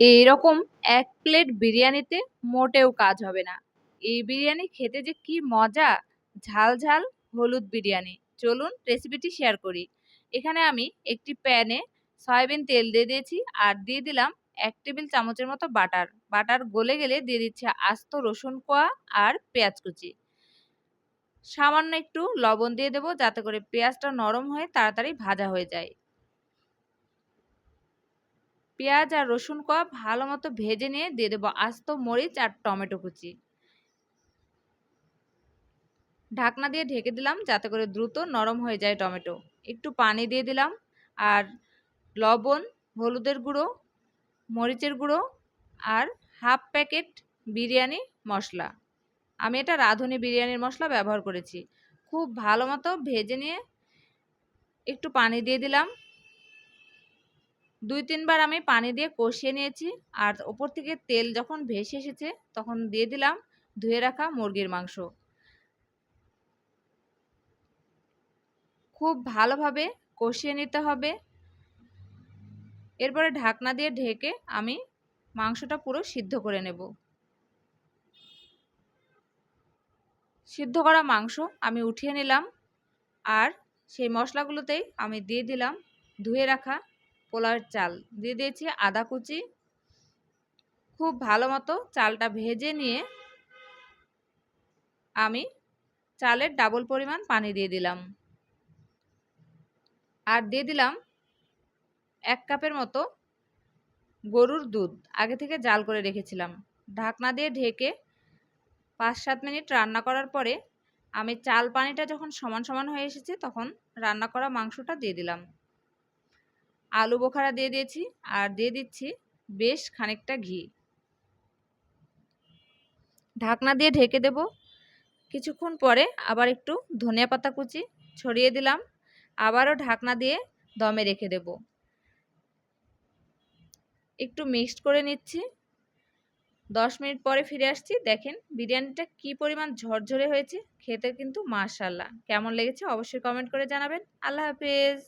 এইরকম এক প্লেট বিরিয়ানিতে মোটেও কাজ হবে না। এই বিরিয়ানি খেতে যে কি মজা! ঝাল ঝাল হলুদ বিরিয়ানি। চলুন রেসিপিটি শেয়ার করি। এখানে আমি একটি প্যানে সয়াবিন তেল দিয়ে দিয়েছি আর দিয়ে দিলাম এক টেবিল চামচের মতো বাটার। বাটার গলে গেলে দিয়ে দিচ্ছে আস্ত রসুন কোয়া আর পেঁয়াজ কুচি। সামান্য একটু লবণ দিয়ে দেবো যাতে করে পেঁয়াজটা নরম হয়ে তাড়াতাড়ি ভাজা হয়ে যায়। পেঁয়াজ আর রসুন কোয়া ভালো মতো ভেজে নিয়ে দিয়ে দেবো আস্ত মরিচ আর টমেটো কুচি। ঢাকনা দিয়ে ঢেকে দিলাম যাতে করে দ্রুত নরম হয়ে যায় টমেটো। একটু পানি দিয়ে দিলাম আর লবণ, হলুদের গুঁড়ো, মরিচের গুঁড়ো আর হাফ প্যাকেট বিরিয়ানি মশলা। আমি এটা রাঁধুনি বিরিয়ানির মশলা ব্যবহার করেছি। খুব ভালো মতো ভেজে নিয়ে একটু পানি দিয়ে দিলাম দুই তিনবার আমি পানি দিয়ে কষিয়ে নিয়েছি। আর ওপর থেকে তেল যখন ভেসে এসেছে, তখন দিয়ে দিলাম ধুয়ে রাখা মুরগির মাংস। খুব ভালোভাবে কষিয়ে নিতে হবে। এরপরে ঢাকনা দিয়ে ঢেকে আমি মাংসটা পুরো সিদ্ধ করে নেব। সিদ্ধ করা মাংস আমি উঠিয়ে নিলাম। আর সেই মশলাগুলোতেই আমি দিয়ে দিলাম ধুয়ে রাখা পোলার চাল দিয়ে দিয়েছি আদা কুচি। খুব ভালো মতো চালটা ভেজে নিয়ে আমি চালের ডাবল পরিমাণ পানি দিয়ে দিলাম। আর দিয়ে দিলাম এক কাপের মতো গরুর দুধ। আগে থেকে জাল করে রেখেছিলাম। ঢাকনা দিয়ে ঢেকে পাঁচ সাত মিনিট রান্না করার পরে আমি চাল পানিটা যখন সমান সমান হয়ে এসেছে তখন রান্না করা মাংসটা দিয়ে দিলাম। আলু বোখারা দিয়ে দিয়েছি আর দিয়ে দিচ্ছি বেশ খানিকটা ঘি। ঢাকনা দিয়ে ঢেকে দেব। কিছুক্ষণ পরে আবার একটু ধনিয়া পাতা কুচি ছড়িয়ে দিলাম। আবারও ঢাকনা দিয়ে দমে রেখে দেব। একটু মিক্সড করে নিচ্ছি। দশ মিনিট পরে ফিরে আসছি। দেখেন বিরিয়ানিটা কি পরিমাণ ঝরঝরে হয়েছে। খেতে কিন্তু মাশাল্লাহ কেমন লেগেছে অবশ্যই কমেন্ট করে জানাবেন। আল্লাহ হাফেজ।